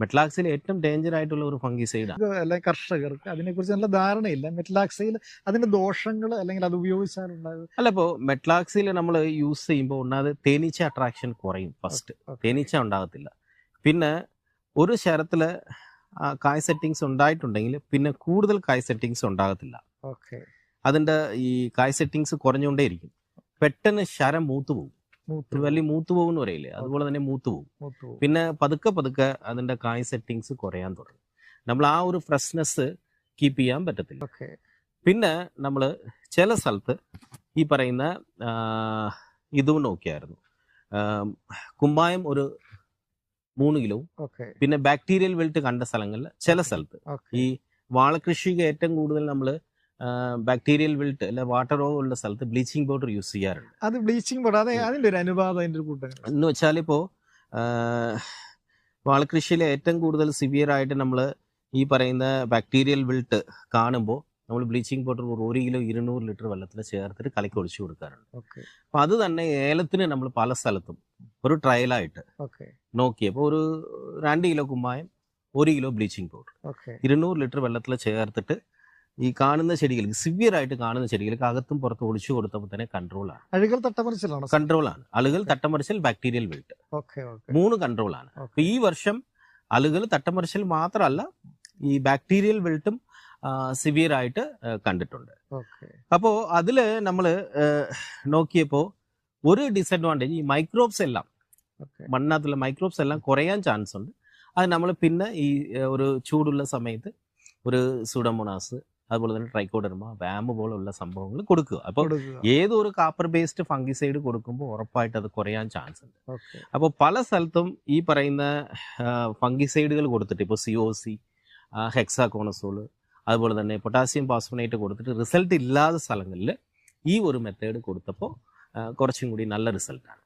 മെറ്റ്ലാക്സിൽ ഏറ്റവും ഡേഞ്ചർ ആയിട്ടുള്ള ഒരു ഫംഗിസൈഡ് അല്ലെങ്കിൽ കർഷകർക്ക് അതിനെക്കുറിച്ച് നല്ല ധാരണയില്ല. മെറ്റലാക്സയിൽ അതിന്റെ ദോഷങ്ങൾ അല്ലെങ്കിൽ അത് ഉപയോഗിച്ചാലുണ്ടായത്? അല്ല ഇപ്പോൾ മെറ്റ്ലാക്സിൽ നമ്മൾ യൂസ് ചെയ്യുമ്പോൾ ഉണ്ടാകുന്നത് തേനീച്ച അട്രാക്ഷൻ കുറയും ഫസ്റ്റ് തേനീച്ച ഉണ്ടാകത്തില്ല. പിന്നെ ഒരു ശരത്തിൽ കായ് സെറ്റിങ്സ് ഉണ്ടായിട്ടുണ്ടെങ്കിൽ പിന്നെ കൂടുതൽ കായ് സെറ്റിങ്സ് ഉണ്ടാകത്തില്ല. ഓക്കെ. അതിന്റെ ഈ കായ് സെറ്റിങ്സ് കുറഞ്ഞുകൊണ്ടേയിരിക്കും. പെട്ടെന്ന് ശരം മൂത്തു പോകും വലിയ മൂത്തു പോകും എന്ന് പറയില്ലേ അതുപോലെ തന്നെ മൂത്തു പോകും. പിന്നെ പതുക്കെ പതുക്കെ അതിന്റെ കായ് സെറ്റിങ്സ് കുറയാൻ തുടങ്ങും. നമ്മൾ ആ ഒരു ഫ്രഷ്നെസ് കീപ്പ് ചെയ്യാൻ പറ്റത്തില്ല. പിന്നെ നമ്മൾ ചില സ്ഥലത്ത് ഈ പറയുന്ന ഇതും നോക്കിയായിരുന്നു. കുമ്പായം ഒരു മൂന്ന് കിലോ. പിന്നെ ബാക്ടീരിയൽ വെൽറ്റ് കണ്ട സ്ഥലങ്ങളിൽ ചില സ്ഥലത്ത് ഈ വാഴകൃഷിക്ക് ഏറ്റവും കൂടുതൽ നമ്മൾ ബാക്ടീരിയൽ വിൽട്ട് അല്ലെ വാട്ടർ രോഗം ഉള്ള സ്ഥലത്ത് ബ്ലീച്ചിങ് പൗഡർ യൂസ് ചെയ്യാറുണ്ട്. അത് ബ്ലീച്ചിങ് പൗഡർ അതെ അതിന്റെ ഒരു അനുപാതം അതിന്റെ ഒരു കൂട്ടം എന്ന് വെച്ചാൽ ഇപ്പോൾ വാഴകൃഷിയിൽ ഏറ്റവും കൂടുതൽ സിവിയർ ആയിട്ട് നമ്മൾ ഈ പറയുന്ന ബാക്ടീരിയൽ വിൽട്ട് കാണുമ്പോൾ നമ്മൾ ബ്ലീച്ചിങ് പൗഡർ ഒരു കിലോ ഇരുന്നൂറ് ലിറ്റർ വെള്ളത്തിൽ ചേർത്തിട്ട് കലക്കി ഒഴിച്ചു കൊടുക്കാറുണ്ട്. ഓക്കെ. അപ്പം അത് തന്നെ ഏലത്തിന് നമ്മൾ പല സ്ഥലത്തും ഒരു ട്രയലായിട്ട് ഓക്കെ. നോക്കിയപ്പോൾ ഒരു രണ്ട് കിലോ കുമ്മായം ഒരു കിലോ ബ്ലീച്ചിങ് പൗഡർ ഇരുന്നൂറ് ലിറ്റർ വെള്ളത്തിൽ ചേർത്തിട്ട് ഈ കാണുന്ന ചെടികൾക്ക് സിവിയർ ആയിട്ട് കാണുന്ന ചെടികൾക്ക് അകത്തും പുറത്തും ഒളിച്ചു കൊടുത്തപ്പോൾ തന്നെ കൺട്രോളാണ് അഴുകൽ കൺട്രോൾ ആണ്. അളുകൾ തട്ടമറിച്ചൽ ബാക്ടീരിയൽ വിൽട്ട് മൂന്ന് കൺട്രോളാണ് അപ്പൊ ഈ വർഷം അളുകൾ തട്ടമറിച്ചൽ മാത്രമല്ല ഈ ബാക്ടീരിയൽ വിൽട്ടും സിവിയർ ആയിട്ട് കണ്ടിട്ടുണ്ട്. അപ്പോ അപ്പോൾ അതിൽ നമ്മൾ നോക്കിയപ്പോൾ ഒരു ഡിസഡ്വാന്റേജ് ഈ മൈക്രോബ്സ് എല്ലാം മണ്ണാത്തുള്ള മൈക്രോബ്സ് എല്ലാം കുറയാൻ ചാൻസ് ഉണ്ട്. അത് നമ്മൾ പിന്നെ ഈ ഒരു ചൂടുള്ള സമയത്ത് ഒരു സുഡമോണാസ് അതുപോലെ തന്നെ ട്രൈക്കോഡർമ വാമ്പ് പോലുള്ള സംഭവങ്ങൾ കൊടുക്കുക. അപ്പോൾ ഏതൊരു കാപ്പർ ബേസ്ഡ് ഫംഗിസൈഡ് കൊടുക്കുമ്പോൾ ഉറപ്പായിട്ട് അത് കുറയാൻ ചാൻസ് ഉണ്ട്. അപ്പോൾ പല സ്ഥലത്തും ഈ പറയുന്ന ഫംഗിസൈഡുകൾ കൊടുത്തിട്ട് ഇപ്പോൾ സി ഒ സി ഹെക്സാകോണസോൾ അതുപോലെ തന്നെ പൊട്ടാസ്യം പാസ്ഫോണേറ്റ് കൊടുത്തിട്ട് റിസൾട്ട് ഇല്ലാത്ത സ്ഥലങ്ങളിൽ ഈ ഒരു മെത്തേഡ് കൊടുത്തപ്പോൾ കുറച്ചും കൂടി നല്ല റിസൾട്ടാണ്